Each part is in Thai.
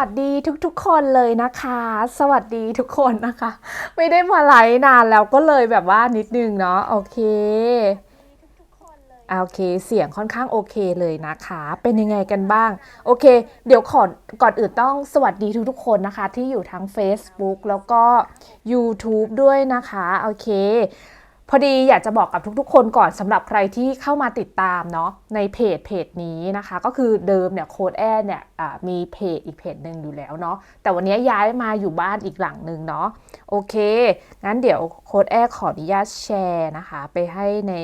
สวัสดีทุกๆคนเลยนะคะ สวัสดีทุกคนนะคะ ไม่ได้มาไลฟ์นานแล้วก็เลยแบบว่านิดนึงเนาะโอเคโอเค เสียงค่อนข้างโอเคเลยนะคะ เป็นยังไงกันบ้าง โอเค เดี๋ยวขอก่อนอื่นต้องสวัสดีทุกๆคนนะคะ ที่อยู่ทั้ง Facebook แล้วก็ YouTube ด้วยนะคะ โอเค พอดีอยากจะบอกกับทุกๆ คนก่อนสำหรับใครที่เข้ามาติดตามเนาะในเพจเพจนี้นะคะ ก็คือเดิมเนี่ยโค้ดแอร์เนี่ยมีเพจอีกเพจหนึ่งอยู่แล้วเนาะแต่วันนี้ย้ายมาอยู่บ้านอีกหลังหนึ่งเนาะโอเค งั้นเดี๋ยวโค้ดแอร์ขออนุญาตแชร์นะคะ ไปให้ใน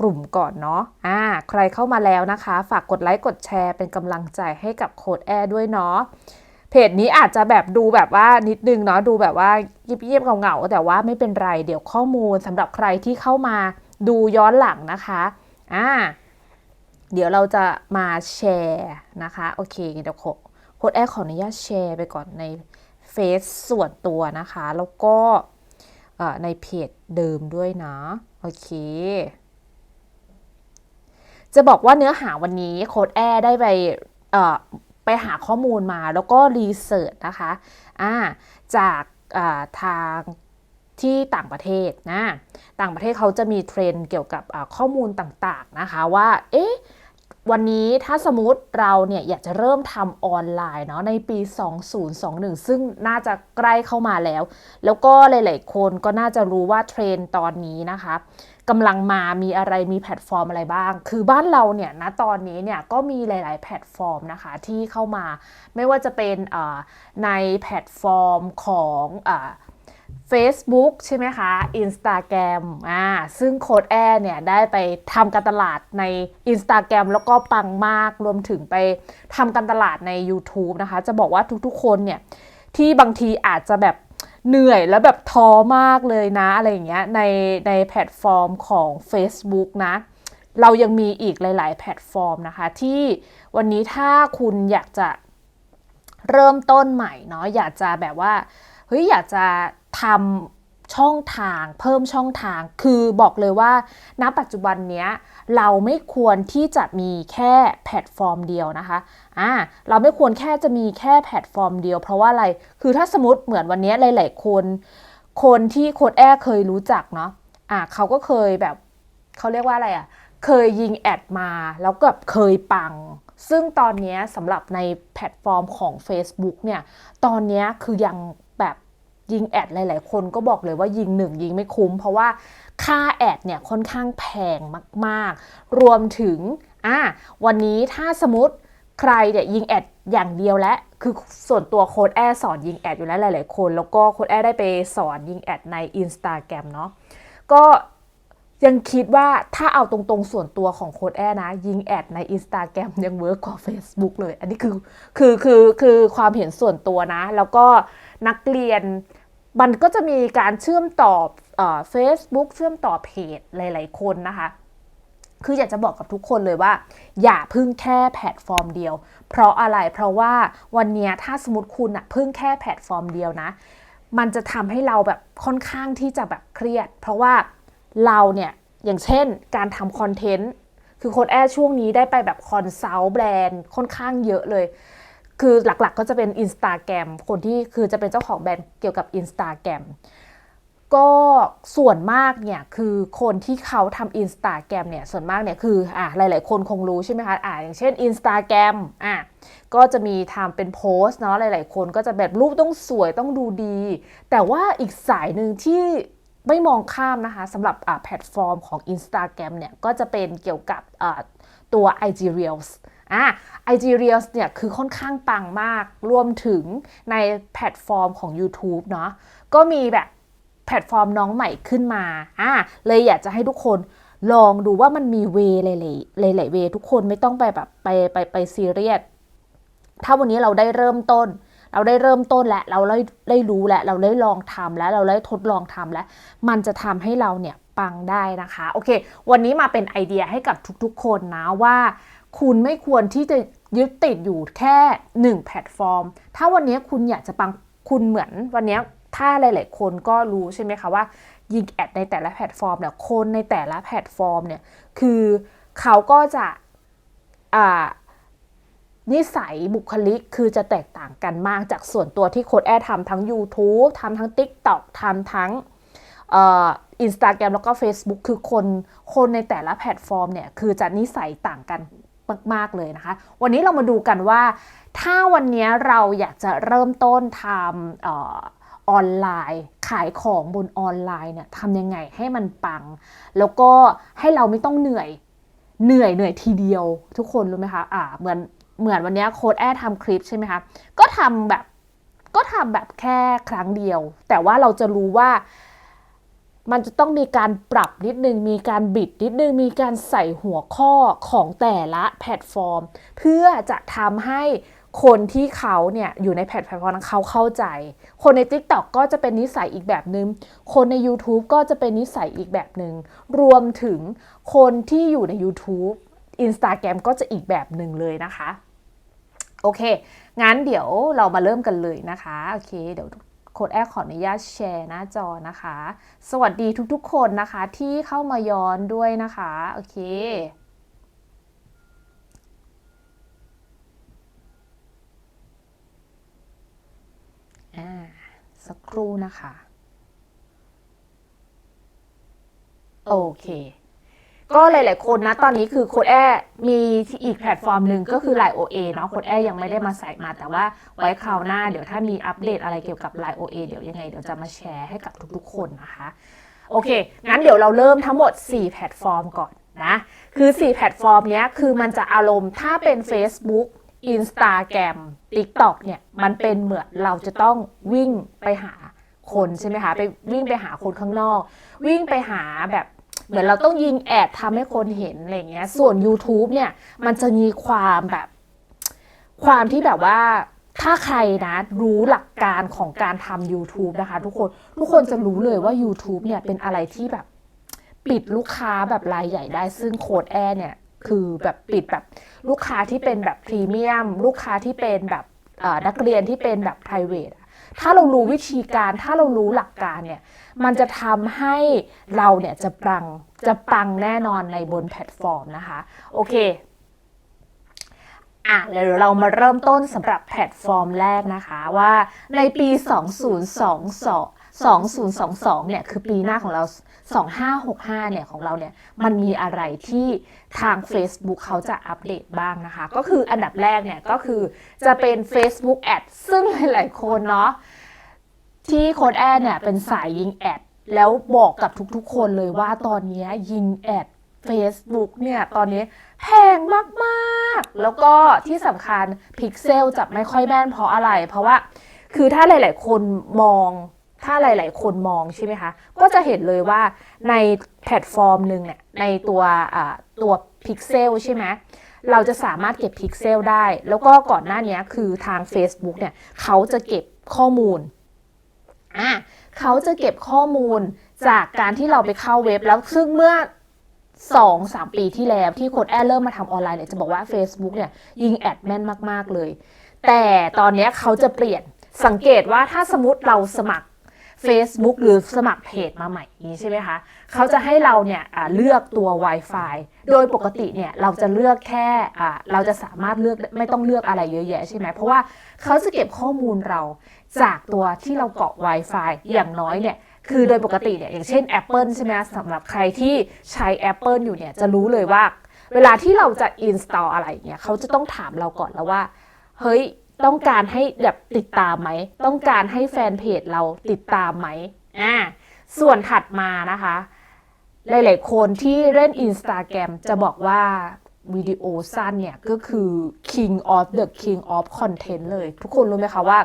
กลุ่มก่อนเนาะอ่าใครเข้ามาแล้วนะคะ ฝากกดไลค์กดแชร์เป็นกำลังใจให้กับโค้ดแอร์ด้วยเนาะ เพจนี้อาจจะแบบดูแบบว่านิดนึงเนาะดูแบบว่าเยียบๆเงาๆแต่ว่าไม่เป็นไร เดี๋ยวข้อมูลสำหรับใครที่เข้ามาดูย้อนหลังนะคะอ่าเดี๋ยวเราจะมาแชร์นะคะโอเคเดี๋ยวโค้ดแอร์ขออนุญาตแชร์ไปก่อนในเฟซส่วนตัวนะคะ แล้วก็ในเพจเดิมด้วยนะ โอเคจะบอกว่าเนื้อหาวันนี้โค้ดแอร์ได้ไปเไปหาข้อมูลมาแล้วก็รีเสิร์ชนะคะาจากาทางที่ต่างประเทศนะ ต่างประเทศเขาจะมีเทรนด์เกี่ยวกับข้อมูลต่างๆนะคะว่า เอ๊ะ วันนี้ถ้าสมมติเราเนี่ยอยากจะเริ่มทำออนไลน์เนาะในปี 2021 ซึ่งน่าจะใกล้เข้ามาแล้ว แล้วก็หลายๆคนก็น่าจะรู้ว่าเทรนด์ตอนนี้นะคะ กำลังมามีอะไรมีแพลตฟอร์มอะไรบ้าง คือบ้านเราเนี่ยณตอนนี้เนี่ยก็มีหลาย ๆ แพลตฟอร์มนะคะที่เข้ามาไม่ว่าจะเป็นในแพลตฟอร์มของอ Facebook ใช่ไหมคะ Instagram อ่าซึ่งโค้ดแอร์เนี่ยได้ไปทำการตลาดใน Instagram แล้วก็ปังมากรวมถึงไปทำการตลาดใน YouTube นะคะ จะบอกว่าทุกๆคนเนี่ยที่บางทีอาจจะแบบ เหนื่อยแล้วแบบท้อมากเลยนะอะไรอย่างเงี้ยในในแพลตฟอร์มของ Facebook นะ เรายังมีอีกหลาย ๆ แพลตฟอร์มนะคะ ที่วันนี้ถ้าคุณอยากจะเริ่มต้นใหม่เนาะอยากจะแบบว่าเฮ้ยอยากจะทำ ช่องทางเพิ่มช่องทาง คือบอกเลยว่า ณ ปัจจุบันเนี้ยเราไม่ควรที่จะมีแค่แพลตฟอร์มเดียวนะคะอ่าเราไม่ควรแค่จะมีแค่แพลตฟอร์มเดียว เพราะว่าอะไร คือถ้าสมมติเหมือนวันนี้หลาย ๆ คน คนที่โค้ดแอร์เคยรู้จักเนาะอ่าเขาก็เคยแบบเขาเรียกว่าอะไรอะ่ะ เคยยิงแอดมาแล้วก็เคยปังซึ่งตอนนี้สำหรับในแพลตฟอร์มของ Facebook เนี่ย ตอนนี้คือยัง ยิงแอดหลาย ๆ คนก็บอกเลยว่ายิงหนึ่งยิงไม่คุ้ม เพราะว่าค่าแอดเนี่ยค่อนข้างแพงมาก ๆ รวมถึงอะวันนี้ถ้าสมมติใครเนี่ยยิงแอดอย่างเดียวและคือส่วนตัวโค้ดแอร์สอนยิงแอดอยู่แล้วหลาย ๆ คน แล้วก็โค้ดแอร์ได้ไปสอนยิงแอดใน Instagram เนาะก็ยังคิดว่าถ้าเอาตรงๆส่วนตัวของโค้ดแอร์นะ ยิงแอดใน Instagram ยังเวิร์กกว่า Facebook เลย อันนี้คือคือคือคือความเห็นส่วนตัวนะ แล้วก็ นักเรียน มันก็จะมีการเชื่อมต่อเฟซบุ๊กเชื่อมต่อเพจหลาย ๆ คนนะคะ คืออยากจะบอกกับทุกคนเลยว่า อย่าพึ่งแค่แพลตฟอร์มเดียว เพราะอะไรเพราะว่าวันนี้ถ้าสมมติคุณอะพึ่งแค่แพลตฟอร์มเดียวนะ มันจะทำให้เราแบบค่อนข้างที่จะแบบเครียด เพราะว่าเราเนี่ยอย่างเช่นการทำคอนเทนต์คือโค้ดแอร์ช่วงนี้ได้ไปแบบคอนซัลท์แบรนด์ค่อนข้างเยอะเลย คือหลักๆก็จะเป็น Instagram คนที่คือจะเป็นเจ้าของแบรนด์เกี่ยวกับ Instagram ก็ส่วนมากเนี่ยคือคนที่เขาทำ Instagram เนี่ยส่วนมากเนี่ยคืออะหลาย ๆ คนคงรู้ใช่ไหมคะอะอย่างเช่น Instagram อะก็จะมีทำเป็นโพสเนาะหลาย ๆ คนก็จะแบบรูปต้องสวยต้องดูดี แต่ว่าอีกสายหนึ่งที่ไม่มองข้ามนะคะสำหรับแพลตฟอร์มของ Instagram เนี่ยก็จะเป็นเกี่ยวกับตัว IG Reels อะ IG Reels เนี่ยคือค่อนข้างปังมาก รวมถึงในแพลตฟอร์มของ YouTube เนาะก็มีแบบแพลตฟอร์มน้องใหม่ขึ้นมาอะเลยอยากจะให้ทุกคนลองดูว่ามันมีเวหลายๆหลายๆเว ทุกคนไม่ต้องไปแบบไปไปไปซีเรียสถ้าวันนี้เราได้เริ่มต้น เราได้เริ่มต้นแล้วเราได้ได้รู้แล้วเราได้ลองทำแล้วเราได้ทดลองทำแล้วมันจะทำให้เราเนี่ยปังได้นะคะ โอเค วันนี้มาเป็นไอเดียให้กับทุกๆ คนนะว่า คุณไม่ควรที่จะยึดติดอยู่แค่ 1 แพลตฟอร์ม ถ้าวันนี้คุณอยากจะปังคุณเหมือนวันนี้ถ้าหลาย ๆ คนก็รู้ใช่ไหมคะว่า ยิงแอดในแต่ละแพลตฟอร์มเนี่ยคนในแต่ละแพลตฟอร์มเนี่ยคือเขาก็จะนิสัยบุคลิกคือจะแตกต่างกันมากจากส่วนตัวที่โค้ดแอร์ทำทั้ง YouTube ทำทั้ง TikTok ทำทั้งอินสตาแกรมแล้วก็ Facebook คือคนคนในแต่ละแพลตฟอร์มเนี่ยคือจะนิสัยต่างกัน มากๆเลยนะคะ วันนี้เรามาดูกันว่า ถ้าวันนี้เราอยากจะเริ่มต้นทำออนไลน์ขายของบนออนไลน์เนี่ยทำยังไงให้มันปัง แล้วก็ให้เราไม่ต้องเหนื่อยเหนื่อยเหนื่อยทีเดียว ทุกคนรู้ไหมคะอ่าเหมือนเหมือนวันนี้โค้ดแอร์ทำคลิปใช่ไหมคะก็ทำแบบก็ทำแบบแค่ครั้งเดียว แต่ว่าเราจะรู้ว่า มันจะต้องมีการปรับนิดนึง มีการบิดนิดนึง มีการใส่หัวข้อของแต่ละแพลตฟอร์ม เพื่อจะทำให้คนที่เขาเนี่ยอยู่ในแพลตฟอร์มนั้นเขาเข้าใจ คนใน TikTok ก็จะเป็นนิสัยอีกแบบนึง คนใน YouTube ก็จะเป็นนิสัยอีกแบบหนึง่งรวมถึงคนที่อยู่ใน YouTube Instagram ก็จะอีกแบบหนึ่งเลยนะคะ โอเค งั้นเดี๋ยวเรามาเริ่มกันเลยนะคะ โอเค เดี๋ยว โค้ดแอร์ขออนุญาตแชร์หน้าจอนะคะ สวัสดีทุกๆ คนนะคะที่เข้ามาย้อนด้วยนะคะ โอเคอ่าสักครู่นะคะ โอเค ก็หลาย ๆ คนนะ ตอนนี้คือโค้ดแอร์มีอีกแพลตฟอร์มหนึ่งก็คือ Line OA เนาะโค้ดแอร์ยังไม่ได้มาใส่มา แต่ว่าไว้คราวหน้าเดี๋ยวถ้ามีอัปเดตอะไรเกี่ยวกับ Line OA เดี๋ยวยังไงเดี๋ยวจะมาแชร์ให้กับทุก ๆ คนนะคะ โอเค งั้นเดี๋ยวเราเริ่มทั้งหมด 4 แพลตฟอร์มก่อนนะ คือ 4 แพลตฟอร์มเนี้ยคือมันจะอารมณ์ถ้าเป็น Facebook Instagram TikTok เนี่ยมันเป็นเหมือนเราจะต้องวิ่งไปหาคนใช่ไหมคะ ไปวิ่งไปหาคนข้างนอก วิ่งไปหาแบบ เหมือนเราต้องยิงแอดทำให้คนเห็นอะไรเงี้ย ส่วน YouTube เนี่ย มันจะมีความแบบ ความที่แบบว่าถ้าใครนะรู้หลักการของการทำ YouTube นะคะ ทุกคนทุกคนจะรู้เลยว่า YouTube เนี่ยเป็นอะไรที่แบบปิดลูกค้าแบบรายใหญ่ได้ ซึ่งโค้ดแอร์เนี่ย คือแบบปิดแบบลูกค้าที่เป็นแบบพรีเมียม ลูกค้าที่เป็นแบบนักเรียนที่เป็นแบบ p r i v a t ถ้าเรารู้วิธีการถ้าเรารู้หลักการเนี่ย มันจะทำให้เราเนี่ยจะปังจะปังแน่นอนในบนแพลตฟอร์มนะคะ โอเคอะเดี๋ยวเรามาเริ่มต้นสำหรับแพลตฟอร์มแรกนะคะว่าในปี 2022 2022 เนี่ยคือปีหน้าของเรา 2565 เนี่ยของเราเนี่ยมันมีอะไรที่ทาง Facebook เขาจะอัปเดตบ้างนะคะ ก็คืออันดับแรกเนี่ยก็คือจะเป็น Facebook Ad ซึ่งหลาย ๆ คนเนาะ ที่โค้ดแอดเนี่ยเป็นสายยิงแอด แล้วบอกกับทุกๆ คนเลยว่าตอนนี้ยิงแอด Facebook เนี่ยตอนนี้แพงมากๆ แล้วก็ที่สำคัญพิกเซลจับไม่ค่อยแม่นเพราะอะไร เพราะว่าคือถ้าหลาย ๆ คนมองถ้าหลาย ๆ คนมองใช่ไหมคะ ก็จะเห็นเลยว่าในแพลตฟอร์มหนึ่งเนี่ยในตัวตัวพิกเซลใช่ไหมเราจะสามารถเก็บพิกเซลได้ แล้วก็ก่อนหน้านี้คือทาง Facebook เนี่ยเขาจะเก็บข้อมูล อะเขาจะเก็บข้อมูลจากการที่เราไปเข้าเว็บแล้วซึ่งเมื่อสองสามปีที่แล้วที่โค้ดแอร์เริ่มมาทำออนไลน์เนี่ยจะบอกว่า Facebook เนี่ยยิงแอดแม่นมาก ๆ เลย แต่ตอนนี้เขาจะเปลี่ยนสังเกตว่าถ้าสมมติเราสมัคร Facebook หรือสมัครเพจมาใหม่นี้ใช่ไหมคะ เขาจะให้เราเนี่ยเลือกตัว Wi-Fi โดยปกติเนี่ยเราจะเลือกแค่เราจะสามารถเลือกไม่ต้องเลือกอะไรเยอะแยะใช่ไหมเพราะว่าเขาจะเก็บข้อมูลเรา จากตัวที่เราเกาะ Wi-Fi อย่างน้อยเนี่ยคือโดยปกติเนี่ยอย่างเช่น Apple ใช่ไหมสำหรับใครที่ใช้ Apple อยู่เนี่ยจะรู้เลยว่า เวลาที่เราจะ install อะไรเนี่ยเขาจะต้องถามเราก่อนแล้วว่า เฮ้ยต้องการให้แบบติดตามไหม ต้องการให้แฟนเพจเราติดตามไหมอ่าส่วนถัดมานะคะ หลายๆคนที่เล่น Instagram จะบอกว่าวิดีโอสั้นเนี่ยก็คือ king of the king of content เลย ทุกคนรู้ไหมคะว่า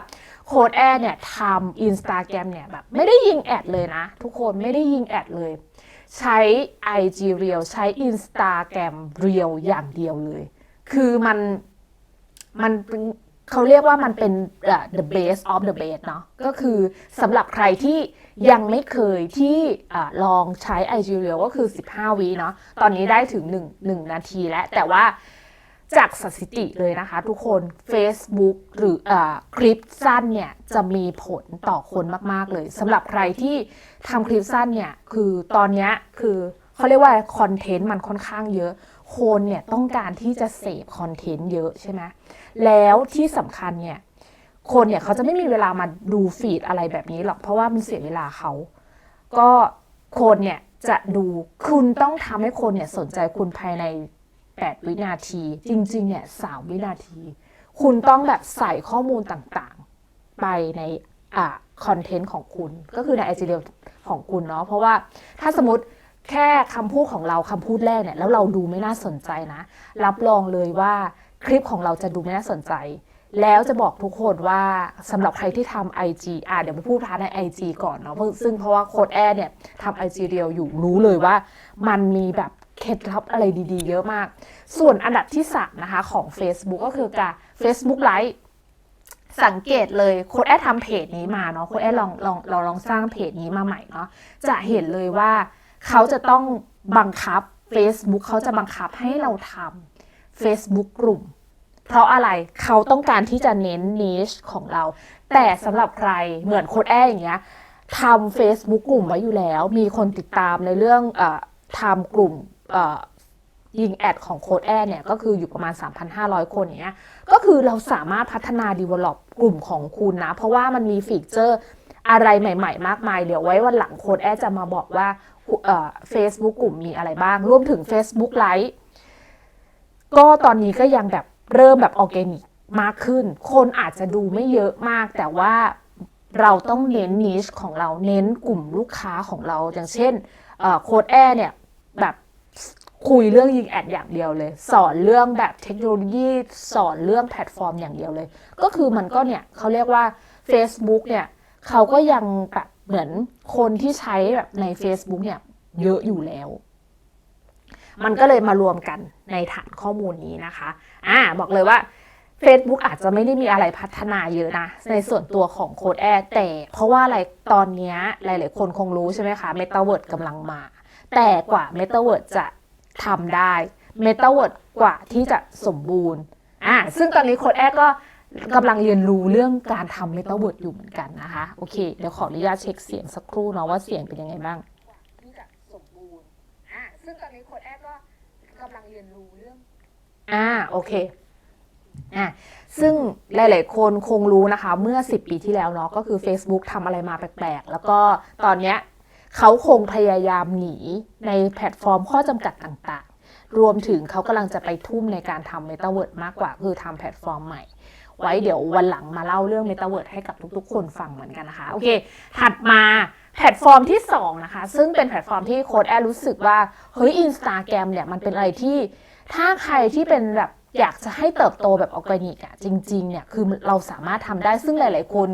โค้ดแอร์เนี่ยทำ Instagram เนี่ยแบบไม่ได้ยิงแอดเลยนะ ทุกคนไม่ได้ยิงแอดเลย ใช้ IG Reel ใช้ Instagram Reel อย่างเดียวเลย คือมันมันเขาเรียกว่ามันเป็น the base of the base เนาะก็คือสำหรับใครที่ยังไม่เคยที่ลองใช้ IG Reel ก็คือ 15วิเนาะตอนนี้ได้ถึง 1 1 นาทีแล้วแต่ว่า จากสถิติเลยนะคะทุกคน Facebook หรืออคลิปสั้นเนี่ยจะมีผลต่อคนมาก ๆ เลยสำหรับใครที่ทำคลิปสั้นเนี่ยคือตอนนี้คือเขาเรียกว่าคอนเทนต์มันค่อนข้างเยอะ คนเนี่ยต้องการที่จะเสพคอนเทนต์เยอะใช่ไหมแล้วที่สำคัญเนี่ยคนเนี่ยเขาจะไม่มีเวลามาดูฟีดอะไรแบบนี้หรอกเพราะว่ามันเสียเวลาเขา ก็คนเนี่ยจะดูคุณต้องทำให้คนเนี่ยสนใจคุณภายใน 8 วินาที จริงๆเนี่ยสวินาที คุณต้องแบบใส่ข้อมูลต่างๆ ไปในอ่าคอนเทนต์ของคุณก็คือในไอจีเรียของคุณเนาะเพราะว่าถ้าสมมติแค่คำพูดของเราคำพูดแรกเนี่ยแล้วเราดูไม่น่าสนใจนะ รับรองเลยว่าคลิปของเราจะดูไม่น่าสนใจ แล้วจะบอกทุกคนว่าสำหรับใครที่ทำ IG อะเดี๋ยวไปพูดพาใน IG ก่อนเนาะเพราะซึ่งเพราะว่าโค้ดแอร์เนี่ยทำ IG เรียวอยู่รู้เลยว่ามันมีแบบ เคล็ดลับอะไรดีๆ เยอะมาก ส่วนอันดับที่สามนะคะของ Facebook ก็คือการ Facebook Live สังเกตเลยโค้ดแอดทำเพจนี้มาเนาะโค้ดแอดลองลองเราลองสร้างเพจนี้มาใหม่เนาะจะเห็นเลยว่าเขาจะต้องบังคับ Facebook เขาจะบังคับให้เราทำ Facebook กลุ่ม เพราะอะไรเขาต้องการที่จะเน้นนิชของเรา แต่สำหรับใครเหมือนโค้ดแอดอย่างเงี้ยทำ Facebook กลุ่มไว้อยู่แล้ว มีคนติดตามในเรื่องอทำกลุ่ม ยิงแอดของโค้ดแอดเนี่ยก็คืออยู่ประมาณ 3,500 คนอย่างเงี้ยก็คือเราสามารถพัฒนา develop กลุ่มของคุณนะ เพราะว่ามันมีฟีเจอร์อะไรใหม่ๆ มากมาย เดี๋ยวไว้วันหลังโค้ดแอดจะมาบอกว่าเฟซบุ๊กกลุ่มมีอะไรบ้าง รวมถึง Facebook ไลฟ์ก็ตอนนี้ก็ยังแบบเริ่มแบบออร์แกนิกมากขึ้น คนอาจจะดูไม่เยอะมาก แต่ว่าเราต้องเน้นนิชของเราเน้นกลุ่มลูกค้าของเรา อย่างเช่นโค้ดแอร์เนี่ยแบบ คุยเรื่องยิงแอดอย่างเดียวเลย สอนเรื่องแบบเทคโนโลยีสอนเรื่องแพลตฟอร์มอย่างเดียวเลย ก็คือมันก็เนี่ยเขาเรียกว่า Facebook เนี่ยเขาก็ยังแบบเหมือนคนที่ใช้แบบใน Facebook เนี่ยเยอะอยู่แล้ว มันก็เลยมารวมกันในฐานข้อมูลนี้นะคะอ่าบอกเลยว่า Facebook อาจจะไม่ได้มีอะไรพัฒนาเยอะนะ ในส่วนตัวของโค้ดแอร์แต่เพราะว่าอะไรตอนนี้หลาย ๆ คนคงรู้ใช่ไหมคะ m e t a เวิร์ดกำลังมา แต่กว่า m e t a เวิร์ดจะ ทำได้ m e t a เวิร์ดกว่าที่จะสมบูรณ์อ่าซึ่งตอนนี้โค้ดแอร์ก็กำลังเรียนรู้เรื่องการทำ m e t a เวิร์ดอยู่เหมือนกันนะคะ โอเค เดี๋ยวขออนุญาตเช็คเสียงสักครู่เนาะว่าเสียงเป็นยังไงบ้างที่จะสมบูรณ์อ่าซึ่งตอนนี้โค้ดแอดก็กำลังเรียนรู้เรื่อง อ่า โอเคอ่าซึ่งหลาย ๆ คนคงรู้นะคะ เมื่อ 10 ปีที่แล้วเนาะก็คือ Facebook ทำอะไรมาแปลก ๆ แล้วก็ตอนเนี้ย เขาคงพยายามหนีในแพลตฟอร์มข้อจำกัดต่างๆ รวมถึงเขากำลังจะไปทุ่มในการทำ m e t a เวิร์ดมากกว่า คือทำแพลตฟอร์มใหม่ ไว้เดี๋ยววันหลังมาเล่าเรื่อง m e t a เวิร์ดให้กับทุกๆ คนฟังเหมือนกันนะคะ โอเค ถัดมาแพลตฟอร์มที่ 2 นะคะ ซึ่งเป็นแพลตฟอร์มที่โค้ดแอร์รู้สึกว่า เฮ้ยอินสตาแกรมเนี่ยมันเป็นอะไรที่ ถ้าใครที่เป็นแบบอยากจะให้เติบโตแบบออร์แกนิกอะจริงๆเนี่ยคือเราสามารถทำได้ซึ่งหลาย ๆ คน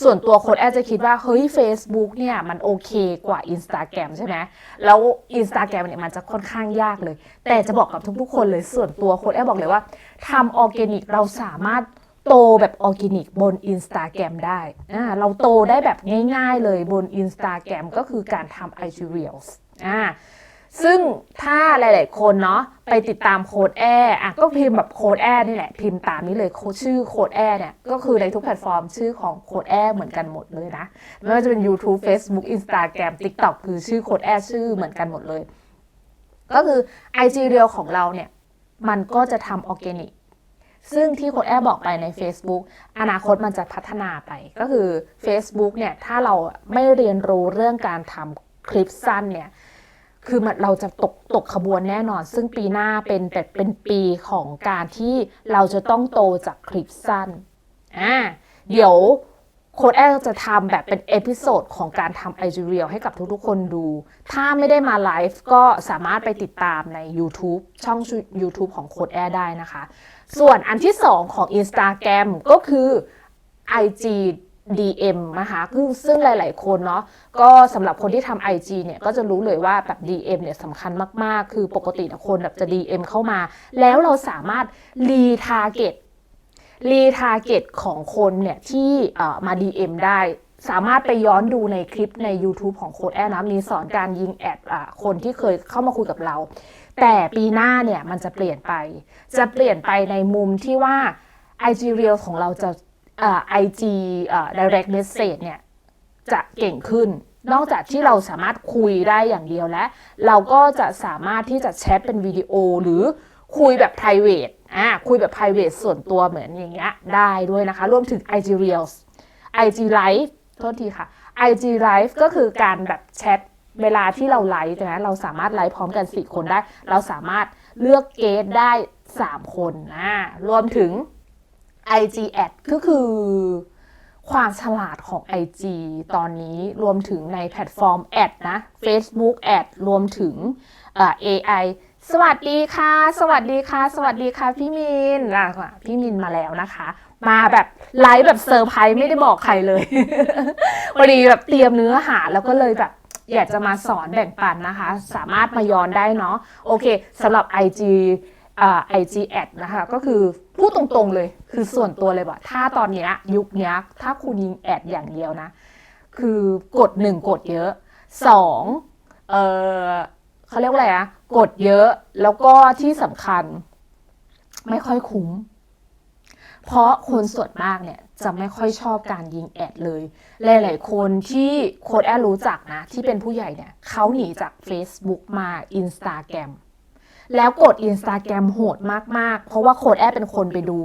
ส่วนตัวโค้ดแอร์จะคิดว่า เฮ้ย Facebook เนี่ยมันโอเคกว่า Instagram ใช่ไหมแล้ว Instagram เนี่ยมันจะค่อนข้างยากเลย แต่จะบอกกับทุกๆคนเลยส่วนตัวโค้ดแอร์บอกเลยว่าทำออร์แกนิกเราสามารถโตแบบออร์แกนิกบน Instagram ได้อ่าเราโตได้แบบง่ายๆเลยบน Instagram ก็คือการทำ IG Reels อ่า ซึ่งถ้าหลาย ๆ คนเนาะไปติดตามโค้ดแอร์อะก็พิมพ์แบบโค้ดแอร์นี่แหละ พิมพ์ตามนี้เลยโคชื่อโค้ดแอร์เนี่ยก็คือในทุกแพลตฟอร์มชื่อของโค้ดแอร์เหมือนกันหมดเลยนะไม่ว่าจะเป็น YouTube Facebook Instagram TikTok คือชื่อโค้ดแอร์ชื่อเหมือนกันหมดเลย ก็คือ IG Reel ของเราเนี่ยมันก็จะทำออร์แกนิกซึ่งที่โค้ดแอร์บอกไปใน Facebook อนาคตมันจะพัฒนาไป ก็คือ Facebook เนี่ยถ้าเราไม่เรียนรู้เรื่องการทำคลิปสั้นเนี่ย คือมันเราจะตกตกขบวนแน่นอน ซึ่งปีหน้าเป็นแบบเป็นปีของการที่เราจะต้องโตจากคลิปสั้นอ่าเดี๋ยวโค้ดแอลจะทำแบบเป็นเอพิโซดของการทำไอจีเรียลให้กับทุกๆคนดู ถ้าไม่ได้มาไลฟ์ก็สามารถไปติดตามใน YouTube ช่อง YouTube ของโค้ดแอร์ได้นะคะ ส่วนอันที่2ของ Instagram ก็คือ IG DM นะคะคือซึ่งหลาย ๆ คนเนาะก็สำหรับคนที่ทำ IG เนี่ยก็จะรู้เลยว่าแบบ DM เนี่ยสำคัญมาก ๆ คือปกติคนแบบจะ DM เข้ามา แล้วเราสามารถรีทาร์เก็ตรีทาร์เก็ตของคนเนี่ยที่มา DM ได้สามารถไปย้อนดูในคลิปใน YouTube ของโค้ดแอร์นะมีสอนการยิงแอดคนที่เคยเข้ามาคุยกับเรา แต่ปีหน้าเนี่ยมันจะเปลี่ยนไป จะเปลี่ยนไปในมุมที่ว่า IG Reel ของเราจะ ไอจี direct message เนี่ยจะเก่งขึ้น นอกจากที่เราสามารถคุยได้อย่างเดียวแล้ว เราก็จะสามารถที่จะแชทเป็นวิดีโอหรือคุยแบบ p r i v a t อ่าคุยแบบ p r i v a t ส่วนตัวเหมือนอย่างเงี้ยได้ด้วยนะคะ รวมถึง IG Reels IG Live โทษทีค่ะ IG Live ก็คือการแบบแชทเวลาที่เราไลฟ์นะเราสามารถไลฟ์พร้อมกัน 4 คนได้ เราสามารถเลือกเกสได้ 3 คนอ่ารวมถึง IG Ad ก็คือความฉลาดของ IG ตอนนี้รวมถึงในแพลตฟอร์มแอดนะ Facebook Ad รวมถึงเอ่อ AI สวัสดีค่ะ สวัสดีค่ะ สวัสดีค่ะ พี่มินอะพี่มินมาแล้วนะคะ มาแบบไลฟ์แบบเซอร์ไพรส์ไม่ได้บอกใครเลยพอดีแบบเตรียมเนื้อหาแล้วก็เลยแบบอยากจะมาสอนแบ่งปันนะคะ สามารถมาย้อนได้เนาะโอเคสำหรับ IG ไอ่า IG ad นะคะ ก็คือพูดตรงๆเลย คือส่วนตัวเลยว่าถ้าตอนเนี้ยยุคนี้ถ้าคุณยิงแอดอย่างเดียวนะ คือกดหนึ่งกดเยอะสองเออเขาเรียกว่าอะไรอะกดเยอะแล้วก็ที่สำคัญ ไม่ค่อยคุ้ม เพราะคนส่วนมากเนี่ยจะไม่ค่อยชอบการยิงแอดเลย หลาย ๆ คนที่โค้ดแอดรู้จักนะ ที่เป็นผู้ใหญ่เนี่ยเขาหนีจาก Facebook มา Instagram แล้วกด Instagram โหดมากๆ เพราะว่าโค้ดแอดเป็นคนไปดู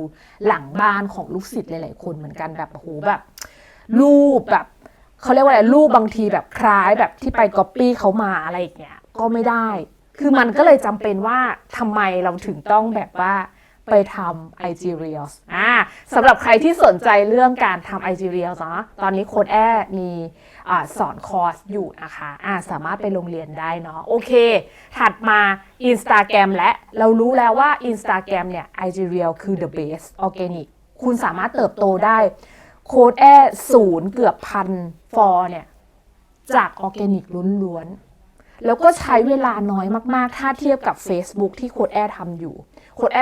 หลังบ้านของลูกศิษย์หลายๆ คนเหมือนกันแบบโอ้โหแบบรูปแบบเขาเรียกว่าอะไรรูปบางทีแบบคล้ายแบบที่ไปก๊อปปี้เขามาอะไรอย่างเงี้ยก็ไม่ได้ คือมันก็เลยจำเป็นว่าทำไมเราถึงต้องแบบว่า ไปทำ IG Reels อ่าสำหรับใครที่สนใจเรื่องการทำ IG Reels เนาะตอนนี้โค้ดแอมีอสอนคอร์สอยู่นะคะอ่าสามารถไปโรงเรียนได้เนาะโอเค ถัดมา Instagram และเรารู้แล้วว่า Instagram เนี่ย IG Reel คือ the best organic คุณสามารถเติบโตได้โค้ดแอศูนย์เกือบพันฟอร์เนี่ย จากออร์แกนิกล้วนๆ แล้วก็ใช้เวลาน้อยมากๆ ถ้าเทียบกับ Facebook ที่โค้ดแอทำอยู่โค้ดแอ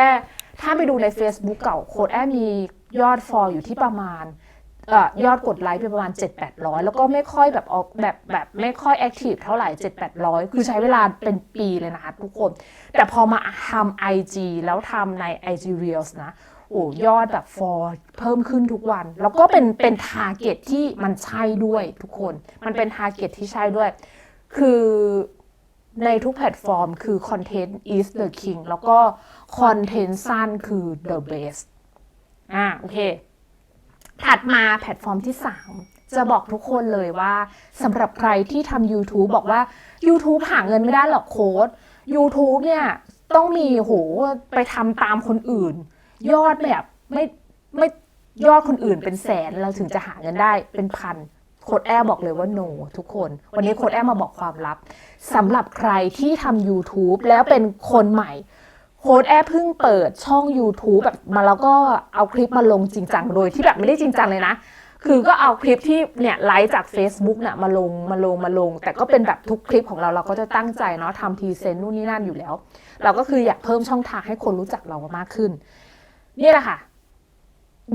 ถ้าไปดูใน Facebook เก่าโค้ดแอมียอดฟอลอยู่ที่ประมาณออยอดกดไลค์ไปประมาณ 7-800 แล้วก็ไม่ค่อยแบบออกแบบแบบไม่ค่อยแอคทีฟเท่าไหร่ 7-800 คือใช้เวลาเป็นปีเลยนะคะทุกคน แต่พอมาทำ IG แล้วทำใน IG Reels นะ โอ้ยอดแบบฟอร์เพิ่มขึ้นทุกวัน แล้วก็เป็นเป็นทาร์เก็ตที่มันใช่ด้วยทุกคน มันเป็นทาร์เก็ตที่ใช่ด้วย คือ ในทุกแพลตฟอร์มคือ Content is the king แล้วก็ Content สั้นคือ the best อ่าโอเค ถัดมาแพลตฟอร์มที่ 3 จะบอกทุกคนเลยว่าสำหรับใครที่ทำ YouTube บอกว่า YouTube หาเงินไม่ได้หรอกโค้ด YouTube เนี่ย ต้องมีโหไปทำตามคนอื่น ยอดแบบไม่ไม่ยอดคนอื่นเป็นแสนเราถึงจะหาเงินได้เป็นพัน โค้ดแอร์บอกเลยว่า no ทุกคน วันนี้โค้ดแอร์มาบอกความลับสำหรับใครที่ทำ YouTube แล้วเป็นคนใหม่โค้ดแอร์เพิ่งเปิดช่อง YouTube แบบมาแล้วก็เอาคลิปมาลงจริงจังโดยที่แบบไม่ได้จริงจังเลยนะ คือก็เอาคลิปที่เนี่ยไลฟ์จาก Facebook เนี่ยมาลงมาลงมาลง แต่ก็เป็นแบบทุกคลิปของเราเราก็จะตั้งใจเนาะทำทีเซนนู่นนี่นั่นอยู่แล้ว เราก็คืออยากเพิ่มช่องทางให้คนรู้จักเรามากขึ้น นี่แหละค่ะ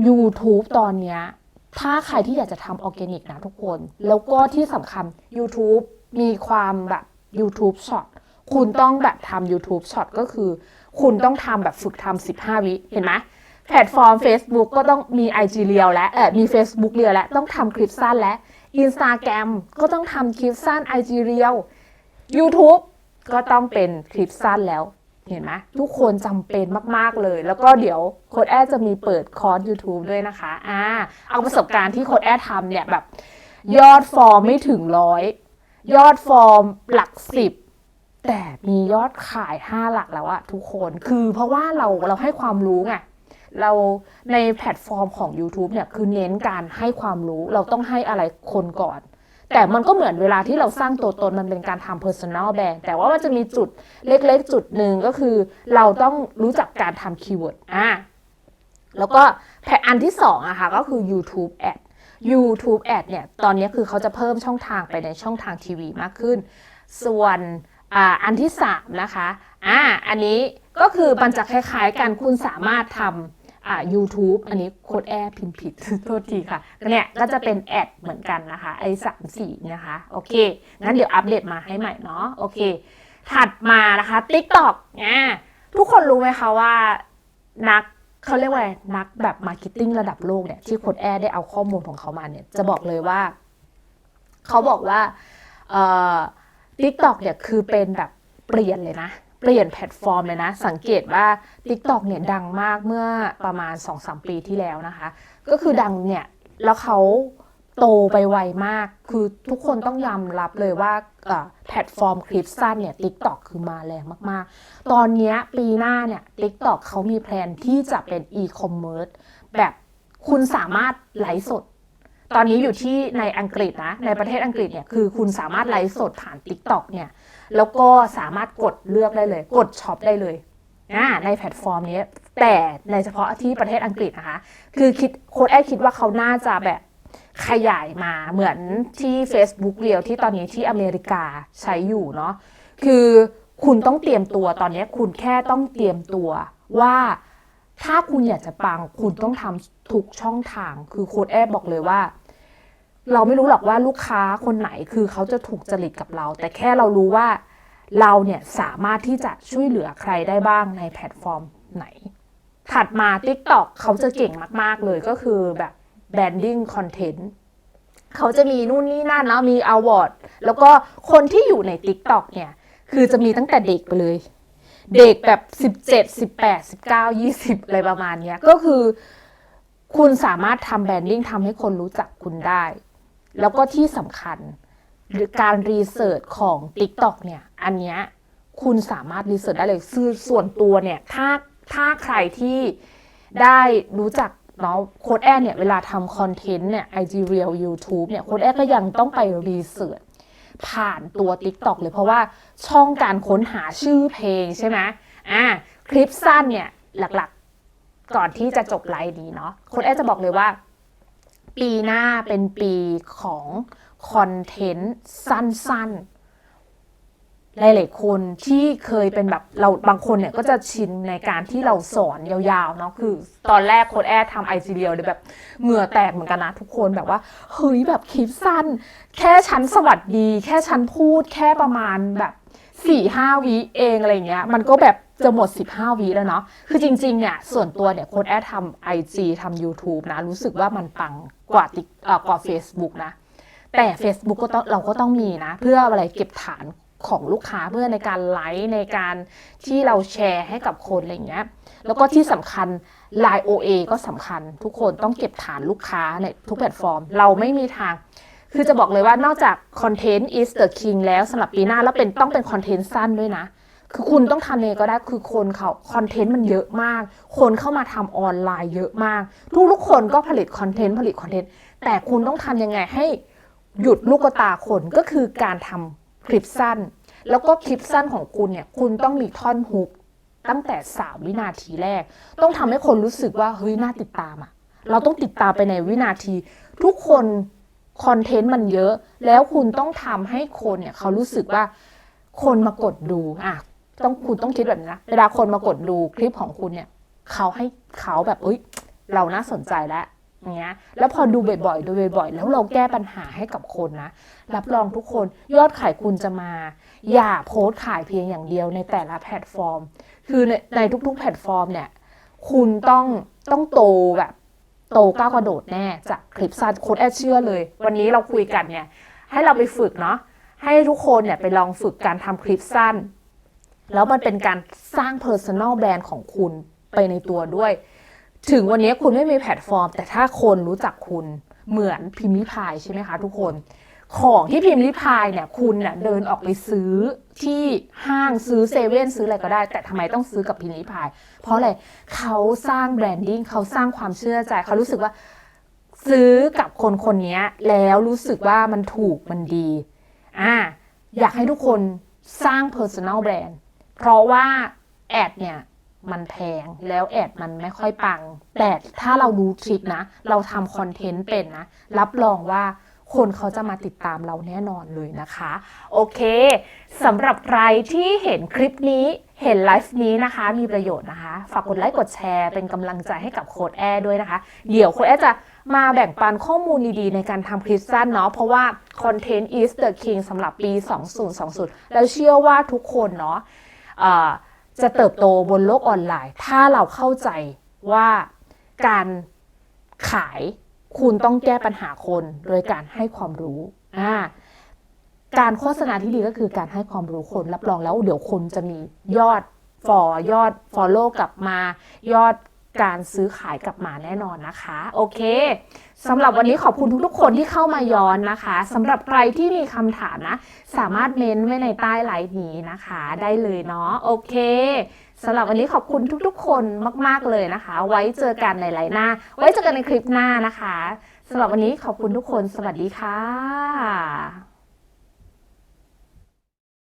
YouTube ตอนเนี้ย ถ้าใครที่อยากจะทำออร์แกนิกนะทุกคน แล้วก็ที่สำคัญ YouTube มีความแบบ YouTube Short คุณต้องแบบทำ YouTube Short ก็คือ คุณต้องทำแบบฝึกทำ15 วิเห็นไหมแพลตฟอร์ม Facebook ก็ต้องมี IG Reel และเออมี Facebook Reel และต้องทำคลิปสั้นและ Instagram ก็ต้องทำคลิปสั้น IG Reel YouTube ก็ต้องเป็นคลิปสั้นแล้ว เห็นไหมทุกคนจำเป็นมาก ๆ เลย แล้วก็เดี๋ยวโค้ดแอดจะมีเปิดคอร์ส YouTube ด้วยนะคะอ่าเอาประสบการณ์ที่โค้ดแอดทำเนี่ยแบบ ยอดฟอร์มไม่ถึงร้อยยอดฟอร์มหลักสิบแต่มียอดขาย5หลักแล้วอะทุกคนคือเพราะว่าเราเราให้ความรู้ไงเราในแพลตฟอร์มของ YouTube เนี่ยคือเน้นการให้ความรู้ เราต้องให้อะไรคนก่อน แต่มันก็เหมือนเวลาที่เราสร้างตัวตนมันเป็นการทำ personal brand แต่ว่ามันจะมีจุดเล็กๆ จุดหนึ่งก็คือ เราต้องรู้จักการทำคีย์เวิร์ดอะแล้วก็แพอันที่สองอะค่ะก็คือ YouTube Ad YouTube Ad เนี่ยตอนนี้คือเขาจะเพิ่มช่องทางไปในช่องทางทีวีมากขึ้น ส่วนอ่าอันที่3นะคะอ่าอันนี้ก็คือมันจะคล้ายๆกันคุณสามารถทำ อ่า YouTube อันนี้โค้ดแอร์พิมพ์ผิด โทษทีค่ะเนี่ยก็จะเป็นแอดเหมือนกันนะคะไอ้สามสี่นะคะ โอเค งั้นเดี๋ยวอัปเดตมาให้ใหม่เนาะโอเค ถัดมานะคะ TikTok อ่าทุกคนรู้ไหมคะว่านักเขาเรียกว่าอะไรนักแบบมาร์เก็ตติ้งระดับโลกเนี่ย ที่โค้ดแอร์ได้เอาข้อมูลของเขามาเนี่ย จะบอกเลยว่า เขาบอกว่าเอ่อ TikTok เนี่ยคือเป็นแบบเปลี่ยนเลยนะ เปลี่ยนแพลตฟอร์มเลยนะ สังเกตว่า TikTok เนี่ยดังมากเมื่อประมาณ 2-3 ปีที่แล้วนะคะ ก็คือดังเนี่ยแล้วเขาโตไปไวมาก คือทุกคนต้องยอมรับเลยว่าแพลตฟอร์มคลิปสั้นเนี่ย TikTok คือมาแรงมากๆ ตอนนี้ปีหน้าเนี่ย TikTok เขามีแพลนที่จะเป็นอีคอมเมิร์ซแบบคุณสามารถไลฟ์สด ตอนนี้อยู่ที่ในอังกฤษนะ ในประเทศอังกฤษเนี่ย คือคุณสามารถไลฟ์สดผ่าน TikTok เนี่ย แล้วก็สามารถกดเลือกได้เลย กดช็อปได้เลยนะในแพลตฟอร์มนี้ แต่ในเฉพาะที่ประเทศอังกฤษนะคะ คือคิดโค้ดแอดคิดว่าเขาน่าจะแบบขยายมาเหมือนที่ Facebook เรียวที่ตอนนี้ที่อเมริกาใช้อยู่เนาะคือคุณต้องเตรียมตัวตอนนี้คุณแค่ต้องเตรียมตัวว่าถ้าคุณอยากจะปังคุณต้องทำทุกช่องทาง คือโค้ดแอดบอกเลยว่า เราไม่รู้หรอกว่าลูกค้าคนไหนคือเขาจะถูกจริตกับเรา แต่แค่เรารู้ว่าเราเนี่ยสามารถที่จะช่วยเหลือใครได้บ้างในแพลตฟอร์มไหน ถัดมา TikTok เขาจะเก่งมาก ๆ เลยก็คือแบบ branding content เขาจะมีนู่นนี่นั่นแล้วมี award แล้วก็คนที่อยู่ใน TikTok เนี่ย คือจะมีตั้งแต่เด็กไปเลย เด็กแบบ 17 18 19 20 อะไรประมาณนี้ก็คือ คุณสามารถทำแบรนดิ้งทำให้คนรู้จักคุณได้ แล้วก็ที่สำคัญ หรือการรีเสิร์ชของ TikTok เนี่ย อันเนี้ยคุณสามารถรีเสิร์ชได้เลยคือส่วนตัวเนี่ย ถ้าถ้าใครที่ได้รู้จักเนาะโค้ดแอดเนี่ย เวลาทำคอนเทนต์เนี่ย IG Reel YouTube เนี่ยโค้ดแอดก็ยังต้องไปรีเสิร์ชผ่านตัว TikTok เลยเพราะว่าช่องการค้นหาชื่อเพลงใช่ไหมอ่าคลิปสั้นเนี่ย หลักๆ ก่อนที่จะจบไลฟ์นี้เนาะโค้ดแอดจะบอกเลยว่า ปีหน้าเป็นปีของคอนเทนต์สั้นๆ หลายๆคนที่เคยเป็นแบบเราบางคนเนี่ยก็จะชินในการที่เราสอนยาวๆเนาะคือตอนแรกโค้ดแอดทำไอซีเรียลเลยแบบเหงื่อแตกเหมือนกันนะทุกคนแบบว่าเฮ้ยแบบคลิปสั้น แค่ชั้นสวัสดี แค่ชั้นพูดแค่ประมาณแบบ สี่ห้าวิเองอะไรเงี้ย มันก็แบบจะหมด 15วิแล้วเนาะ คือจริงๆ เนี่ย ส่วนตัวเนี่ยโค้ดแอดทำไอจีทำ YouTube นะ รู้สึกว่ามันปังกว่าติ๊กกว่า Facebook นะ แต่ Facebook ก็ต้องเราก็ต้องมีนะ เพื่ออะไรเก็บฐานของลูกค้าเพื่อในการไลค์ในการที่เราแชร์ให้กับคนอะไรเงี้ย แล้วก็ที่สำคัญ Line OA ก็สำคัญ ทุกคนต้องเก็บฐานลูกค้าในทุกแพลตฟอร์ม เราไม่มีทาง คือจะบอกเลยว่านอกจาก Content is the king แล้วสำหรับปีหน้าแล้วเป็นต้องเป็นคอนเทนต์สั้นด้วยนะ คือคุณต้องทำเองก็ได้คือคนเขาคอนเทนต์มันเยอะมาก คนเข้ามาทำออนไลน์เยอะมาก ทุกทุกคนก็ผลิตคอนเทนต์ผลิตคอนเทนต์แต่คุณต้องทำยังไงให้หยุดลูกตาคนก็คือการทำคลิปสั้น แล้วก็คลิปสั้นของคุณเนี่ยคุณต้องมีท่อนฮุกตั้งแต่สามวินาทีแรก ต้องทำให้คนรู้สึกว่าเฮ้ยน่าติดตามอะเราต้องติดตามไปในวินาที ทุกคน คอนเทนต์มันเยอะ แล้วคุณต้องทำให้คนเนี่ยเขารู้สึกว่าคนมากดดูอะต้องคุณต้องคิดแบบนี้นะเวลาคนมากดดูคลิปของคุณเนี่ยเขาให้เขาแบบเอ้ย เราน่าสนใจแล้วอย่างเงี้ยแล้วพอดูบ่อยๆดูบ่อยๆ แล้วเราแก้ปัญหาให้กับคนนะ รับรองทุกคนยอดขายคุณจะมา อย่าโพสต์ขายเพียงอย่างเดียวในแต่ละแพลตฟอร์ม คือในในทุกๆ แพลตฟอร์มเนี่ย คุณต้องต้องโตแบบ โตก้าวกระโดดแน่จากคลิปสั้นโค้ดแอดเชื่อเลย วันนี้เราคุยกันเนี่ยให้เราไปฝึกเนาะให้ทุกคนเนี่ยไปลองฝึกการทำคลิปสั้น แล้วมันเป็นการสร้าง Personal Brand ของคุณไปในตัวด้วย ถึงวันนี้คุณไม่มีแพลตฟอร์ม แต่ถ้าคนรู้จักคุณเหมือนพิมพ์ิพายใช่ไหมคะทุกคน ของที่พิมพ์ลิพายเนี่ยคุณเนี่ยเดินออกไปซื้อที่ห้างซื้อเซเว่นซื้ออะไรก็ได้ แต่ทำไมต้องซื้อกับพิมพ์ลิพาย เพราะอะไรเขาสร้างแบรนดิ้งเขาสร้างความเชื่อใจเขารู้สึกว่า ซื้อกับคนคนนี้แล้วรู้สึกว่ามันถูกมันดีอ่าอยากให้ทุกคนสร้าง Personal Brand เพราะว่าแอดเนี่ยมันแพงแล้วแอดมันไม่ค่อยปัง แต่ถ้าเรารู้ทริคนะ เราทำคอนเทนต์เป็นนะ รับรองว่า คนเขาจะมาติดตามเราแน่นอนเลยนะคะ โอเคสำหรับใครที่เห็นคลิปนี้เห็นไลฟ์นี้นะคะ มีประโยชน์นะคะ ฝากกดไลค์กดแชร์เป็นกำลังใจให้กับโค้ดแอร์ด้วยนะคะ เดี๋ยวโค้ดแอร์จะมาแบ่งปันข้อมูลดีๆ ในการทำคลิปสั้นเนาะเพราะว่า Content is the king สำหรับปี 2020 แล้วเชื่อว่าทุกคนเนาะะจะเติบโตบนโลกออนไลน์ ถ้าเราเข้าใจว่าการขาย คุณต้องแก้ปัญหาคนโดยการให้ความรู้อ่าการโฆษณาที่ดีก็คือการให้ความรู้คนรับรองแล้ว เดี๋ยวคนจะมียอดฟอยอด follow กลับมา ยอดการซื้อขายกลับมาแน่นอนนะคะ โอเคสำหรับวันนี้ขอบคุณทุกๆ คนที่เข้ามาย้อนนะคะสำหรับใครที่มีคำถามนะ สามารถเม้นไว้ในใต้ไลฟ์นี้นะคะ ได้เลยเนาะโอเค สำหรับวันนี้ขอบคุณทุกๆ คนมาก ๆเลยนะคะ ไว้เจอกันในไลฟ์หน้า ไว้เจอกันในคลิปหน้านะคะสำหรับวันนี้ขอบคุณทุกคน สวัสดีค่ะ